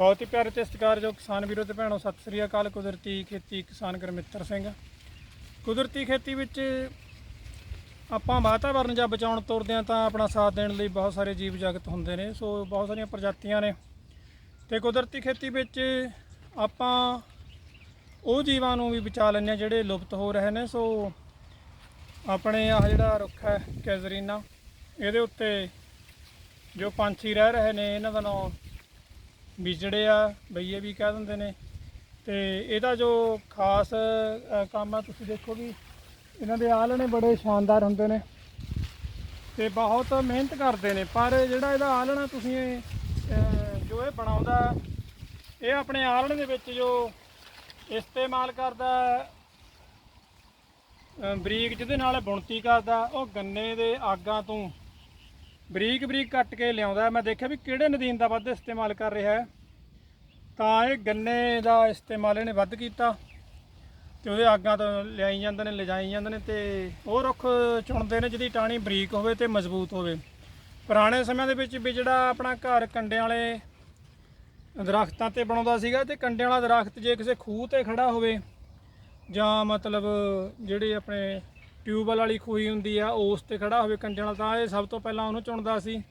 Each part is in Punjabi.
ਬਹੁਤ ਹੀ ਪਿਆਰੇ ਤੇ ਸਤਿਕਾਰਯੋਗ ਕਿਸਾਨ ਵੀਰੋ ਤੇ ਭੈਣੋ, ਸਤਿ ਸ੍ਰੀ ਅਕਾਲ। ਕੁਦਰਤੀ ਖੇਤੀ ਕਿਸਾਨ ਗੁਰਮਿੱਤਰ ਸਿੰਘ। ਕੁਦਰਤੀ ਖੇਤੀ ਵਿੱਚ ਆਪਾਂ ਵਾਤਾਵਰਣ ਜਾਂ ਬਚਾਉਣ ਤੁਰਦੇ ਹਾਂ ਤਾਂ ਆਪਣਾ ਸਾਥ ਦੇਣ ਲਈ ਬਹੁਤ ਸਾਰੇ ਜੀਵ ਜਗਤ ਹੁੰਦੇ ਨੇ। ਸੋ ਬਹੁਤ ਸਾਰੀਆਂ ਪ੍ਰਜਾਤੀਆਂ ਨੇ। ਤੇ ਕੁਦਰਤੀ ਖੇਤੀ ਵਿੱਚ ਆਪਾਂ ਉਹ ਜੀਵਾਂ ਨੂੰ ਵੀ ਬਚਾ ਲੈਂਦੇ ਹਾਂ ਜਿਹੜੇ ਲੁਪਤ ਹੋ ਰਹੇ ਨੇ। ਸੋ ਆਪਣੇ ਆਹ ਜਿਹੜਾ ਰੁੱਖ ਹੈ ਕੈਜ਼ਰੀਨਾ, ਇਹਦੇ ਉੱਤੇ ਜੋ ਪੰਛੀ ਰਹਿ ਰਹੇ ਨੇ, ਇਹਨਾਂ ਦਾ ਨਾਮ ਵਿਜੜੇ ਆ ਬਈਏ ਵੀ ਕਹਿ ਦਿੰਦੇ ਨੇ। ਤੇ ਇਹਦਾ ਜੋ ਖਾਸ ਕੰਮ ਆ, ਤੁਸੀਂ ਦੇਖੋ ਵੀ ਇਹਨਾਂ ਦੇ ਆਲਣੇ ਬੜੇ ਸ਼ਾਨਦਾਰ ਹੁੰਦੇ ਨੇ। ਤੇ ਬਹੁਤ ਮਿਹਨਤ ਕਰਦੇ ਨੇ, ਪਰ ਜਿਹੜਾ ਇਹਦਾ ਆਲਣਾ ਤੁਸੀਂ ਜੋ ਇਹ ਬਣਾਉਂਦਾ, ਇਹ ਆਪਣੇ ਆਲਣੇ ਦੇ ਵਿੱਚ ਜੋ ਇਸਤੇਮਾਲ ਕਰਦਾ ਬਰੀਕ ਜਿਹਦੇ ਨਾਲ ਬੁਣਤੀ ਕਰਦਾ, ਉਹ ਗੰਨੇ ਦੇ ਆਗਾਂ ਤੋਂ ਬਰੀਕ ਬਰੀਕ ਕੱਟ ਕੇ ਲਿਆਉਂਦਾ। ਮੈਂ ਦੇਖਿਆ ਵੀ ਕਿਹੜੇ ਨਦੀਨ ਦਾ ਵੱਧ ਇਸਤੇਮਾਲ ਕਰ ਰਿਹਾ ਹੈ। ਤਾਂ ਇਹ ਗੰਨੇ ਦਾ ਇਸਤੇਮਾਲ ਇਹਨੇ ਵੱਧ ਕੀਤਾ ਤੇ ਉਹਦੇ ਆਗਾਂ ਤੋਂ ਲਿਆਈ ਜਾਂਦੇ ਨੇ, ਲਿਜਾਈ ਜਾਂਦੇ ਨੇ ਤੇ ਉਹ ਰੁੱਖ ਚੁਣਦੇ ਨੇ ਜਿਹਦੀ ਟਾਹਣੀ ਬਰੀਕ ਹੋਵੇ ਤੇ ਮਜ਼ਬੂਤ ਹੋਵੇ। ਪੁਰਾਣੇ ਸਮਿਆਂ ਦੇ ਵਿੱਚ ਵੀ ਜਿਹੜਾ ਆਪਣਾ ਘਰ ਕੰਡਿਆਂ ਵਾਲੇ ਦਰਖਤਾਂ ਤੇ ਬਣਾਉਂਦਾ ਸੀਗਾ ਤੇ ਕੰਡਿਆਂ ਵਾਲਾ ਦਰਖਤ ਜੇ ਕਿਸੇ ਖੂਹ ਤੇ ਖੜਾ ਹੋਵੇ ਜਾਂ ਮਤਲਬ ਜਿਹੜੇ ਆਪਣੇ ਟਿਊਬਵੈਲ ਵਾਲੀ ਖੂਹੀ ਹੁੰਦੀ ਆ ਉਸ ਤੇ ਖੜਾ ਹੋਵੇ ਕੰਡਿਆਂ ਵਾਲਾ, ਤਾਂ ਇਹ ਸਭ ਤੋਂ ਪਹਿਲਾਂ ਉਹਨੂੰ ਚੁਣਦਾ ਸੀ।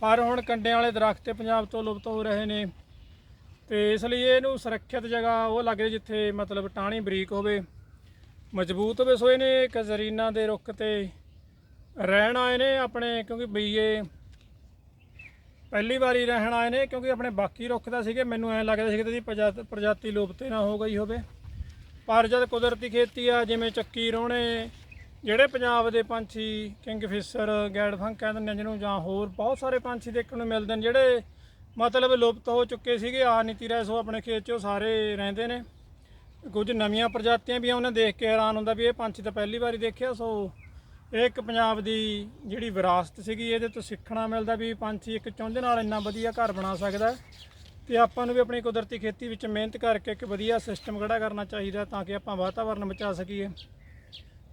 ਪਰ ਹੁਣ ਕੰਡਿਆਂ ਵਾਲੇ ਦਰਖਤ ਤੇ ਪੰਜਾਬ ਤੋਂ ਲੁਪਤ ਹੋ ਰਹੇ ਨੇ ਤੇ ਇਸ ਲਈ ਇਹਨੂੰ ਸੁਰੱਖਿਅਤ ਜਗ੍ਹਾ ਉਹ ਲੱਗੇ ਜਿੱਥੇ ਮਤਲਬ ਟਾਹਣੀ ਬਰੀਕ ਹੋਵੇ, ਮਜ਼ਬੂਤ ਹੋਵੇ। ਸੋ ਇਹਨੇ ਇੱਕ ਜ਼ਰੀਨਾ ਦੇ ਰੁੱਖ ਤੇ ਰਹਿਣ ਆਏ ਨੇ ਆਪਣੇ, ਕਿਉਂਕਿ ਬਈਏ ਪਹਿਲੀ ਵਾਰੀ ਰਹਿਣ ਆਏ ਨੇ, ਕਿਉਂਕਿ ਆਪਣੇ ਬਾਕੀ ਰੁੱਖ ਦਾ ਸੀਗੇ, ਮੈਨੂੰ ਐਂ ਲੱਗਦਾ ਸੀ ਕਿ ਇਹਦੀ ਪ੍ਰਜਾ- ਪ੍ਰਜਾਤੀ ਲੁਪਤ ਨਾ ਹੋ ਗਈ ਹੋਵੇ। ਪਰ ਜਦ ਕੁਦਰਤੀ ਖੇਤੀ ਆ, ਜਿਵੇਂ ਚੱਕੀ ਰੋਣੇ ਜਿਹੜੇ ਪੰਜਾਬ ਦੇ ਪੰਛੀ, ਕਿੰਗਫਿਸ਼ਰ ਗੈਡਫੰਕ ਕਹਿੰਦੇ ਨੇ ਜਿਹਨੂੰ ਜਾਂ ਹੋਰ ਬਹੁਤ ਸਾਰੇ ਪੰਛੀ ਦੇਖਣ ਨੂੰ ਮਿਲਦੇ ਨੇ, ਜਿਹੜੇ ਮਤਲਬ ਲੁਪਤ ਹੋ ਚੁੱਕੇ ਸੀਗੇ ਆ ਨੀਤੀ ਰਹਿ ਸੋ ਆਪਣੇ ਖੇਤ 'ਚ ਉਹ ਸਾਰੇ ਰਹਿੰਦੇ ਨੇ ਕੁਝ ਨਵੀਆਂ ਪ੍ਰਜਾਤੀਆਂ ਵੀ ਆ, ਉਹਨੇ ਦੇਖ ਕੇ ਹੈਰਾਨ ਹੁੰਦਾ ਵੀ ਇਹ ਪੰਛੀ ਤਾਂ ਪਹਿਲੀ ਵਾਰੀ ਦੇਖਿਆ, ਸੋ ਇਹ ਇੱਕ ਪੰਜਾਬ ਦੀ ਜਿਹੜੀ ਵਿਰਾਸਤ ਸੀਗੀ, ਇਹਦੇ ਤੋਂ ਸਿੱਖਣਾ ਮਿਲਦਾ ਵੀ ਪੰਛੀ ਇੱਕ ਚੁੰਝ ਨਾਲ ਇੰਨਾ ਵਧੀਆ ਘਰ ਬਣਾ ਸਕਦਾ ਹੈ। ਤੇ ਆਪਾਂ ਨੂੰ ਵੀ ਆਪਣੀ ਕੁਦਰਤੀ ਖੇਤੀ ਵਿੱਚ ਮਿਹਨਤ ਕਰਕੇ ਇੱਕ ਵਧੀਆ ਸਿਸਟਮ ਖੜਾ ਕਰਨਾ ਚਾਹੀਦਾ, ਤਾਂ ਕਿ ਆਪਾਂ ਵਾਤਾਵਰਨ ਬਚਾ ਸਕੀਏ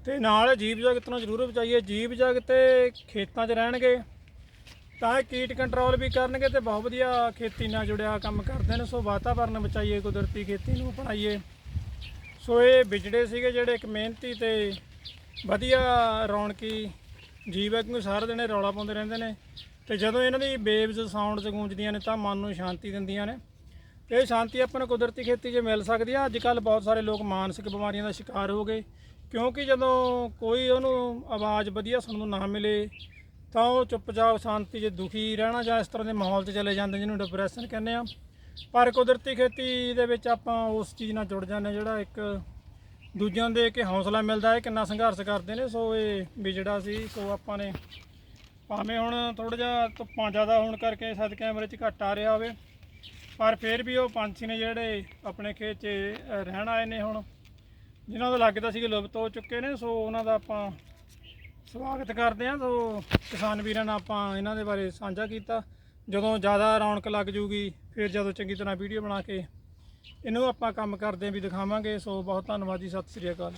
ਤੇ ਨਾਲ ਜੀਵ ਜਗਤ ਨੂੰ ਜ਼ਰੂਰ ਬਚਾਈਏ। ਜੀਵ ਜਗਤ ਖੇਤਾਂ 'ਚ ਰਹਿਣਗੇ, ਤਾਂ ਇਹ ਕੀਟ ਕੰਟਰੋਲ ਵੀ ਕਰਨਗੇ ਤੇ ਬਹੁਤ ਵਧੀਆ ਖੇਤੀ ਨਾਲ ਜੁੜਿਆ ਕੰਮ ਕਰਦੇ ਨੇ। ਸੋ ਵਾਤਾਵਰਨ ਬਚਾਈਏ, ਕੁਦਰਤੀ ਖੇਤੀ ਨੂੰ ਅਪਣਾਈਏ। ਸੋ ਇਹ ਵਿਜੜੇ ਸੀਗੇ ਜਿਹੜੇ ਇੱਕ ਮਿਹਨਤੀ ਤੇ ਵਧੀਆ ਰੌਣਕੀ ਜੀਵ ਹੈ ਕਿਉਂਕਿ ਸਾਰਾ ਦਿਨ ਇਹ ਰੌਲਾ ਪਾਉਂਦੇ ਰਹਿੰਦੇ ਨੇ। ਤੇ ਜਦੋਂ ਇਹਨਾਂ ਦੀ ਵੇਵਸ ਸਾਊਂਡਸ ਗੂੰਜਦੀਆਂ ਨੇ, ਤਾਂ ਮਨ ਨੂੰ ਸ਼ਾਂਤੀ ਦਿੰਦੀਆਂ ਨੇ। ਤੇ ਇਹ ਸ਼ਾਂਤੀ ਆਪਾਂ ਨੂੰ ਕੁਦਰਤੀ ਖੇਤੀ 'ਚ ਮਿਲ ਸਕਦੀ ਆ। ਅੱਜ ਕੱਲ ਬਹੁਤ ਸਾਰੇ ਲੋਕ ਮਾਨਸਿਕ ਬਿਮਾਰੀਆਂ ਦਾ ਸ਼ਿਕਾਰ ਹੋ ਗਏ। ਕਿਉਂਕਿ ਜਦੋਂ ਕੋਈ ਉਹਨੂੰ ਆਵਾਜ਼ ਵਧੀਆ ਸੁਣਨ ਨੂੰ ਨਾ ਮਿਲੇ, ਤਾਂ ਉਹ ਚੁੱਪਚਾਪ ਸ਼ਾਂਤੀ 'ਚ ਦੁਖੀ ਰਹਿਣਾ ਜਾਂ ਇਸ ਤਰ੍ਹਾਂ ਦੇ ਮਾਹੌਲ 'ਚ ਚਲੇ ਜਾਂਦੇ ਜਿਹਨੂੰ ਡਿਪਰੈਸ਼ਨ ਕਹਿੰਦੇ ਆ। ਪਰ ਕੁਦਰਤੀ ਖੇਤੀ ਦੇ ਵਿੱਚ ਆਪਾਂ ਉਸ ਚੀਜ਼ ਨਾਲ ਜੁੜ ਜਾਂਦੇ ਹਾਂ ਜਿਹੜਾ ਇੱਕ ਦੂਜਿਆਂ ਦੇ ਕੇ ਹੌਸਲਾ ਮਿਲਦਾ ਹੈ, ਕਿੰਨਾ ਸੰਘਰਸ਼ ਕਰਦੇ ਨੇ। ਸੋ ਇਹ ਵੀ ਜਿਹੜਾ ਸੀ, ਸੋ ਆਪਾਂ ਨੇ ਭਾਵੇਂ ਹੁਣ ਥੋੜਾ ਜਿਹਾ ਧੁੱਪਾਂ ਜ਼ਿਆਦਾ ਹੋਣ ਕਰਕੇ ਸਦ ਕੈਮਰੇ 'ਚ ਘੱਟ ਆ ਰਿਹਾ ਹੋਵੇ, ਪਰ ਫਿਰ ਵੀ ਉਹ ਪੰਛੀ ਨੇ ਜਿਹੜੇ ਆਪਣੇ ਖੇਤ 'ਚ ਰਹਿਣ ਆਏ ਨੇ ਹੁਣ। ਜਿਨ੍ਹਾਂ ਦਾ ਲੱਗਦਾ ਸੀ ਕਿ ਲੁਪਤ ਹੋ ਚੁੱਕੇ ਨੇ, ਸੋ ਉਹਨਾਂ ਦਾ ਆਪਾਂ ਸਵਾਗਤ ਕਰਦੇ ਹਾਂ। ਸੋ ਕਿਸਾਨ ਵੀਰਾਂ ਨਾਲ ਆਪਾਂ ਇਹਨਾਂ ਦੇ ਬਾਰੇ ਸਾਂਝਾ ਕੀਤਾ। ਜਦੋਂ ਜ਼ਿਆਦਾ ਰੌਣਕ ਲੱਗ ਜੂਗੀ, ਫਿਰ ਜਦੋਂ ਚੰਗੀ ਤਰ੍ਹਾਂ ਵੀਡੀਓ ਬਣਾ ਕੇ ਇਹਨੂੰ ਆਪਾਂ ਕੰਮ ਕਰਦੇ ਵੀ ਦਿਖਾਵਾਂਗੇ। ਸੋ ਬਹੁਤ ਧੰਨਵਾਦ ਜੀ, ਸਤਿ ਸ੍ਰੀ ਅਕਾਲ।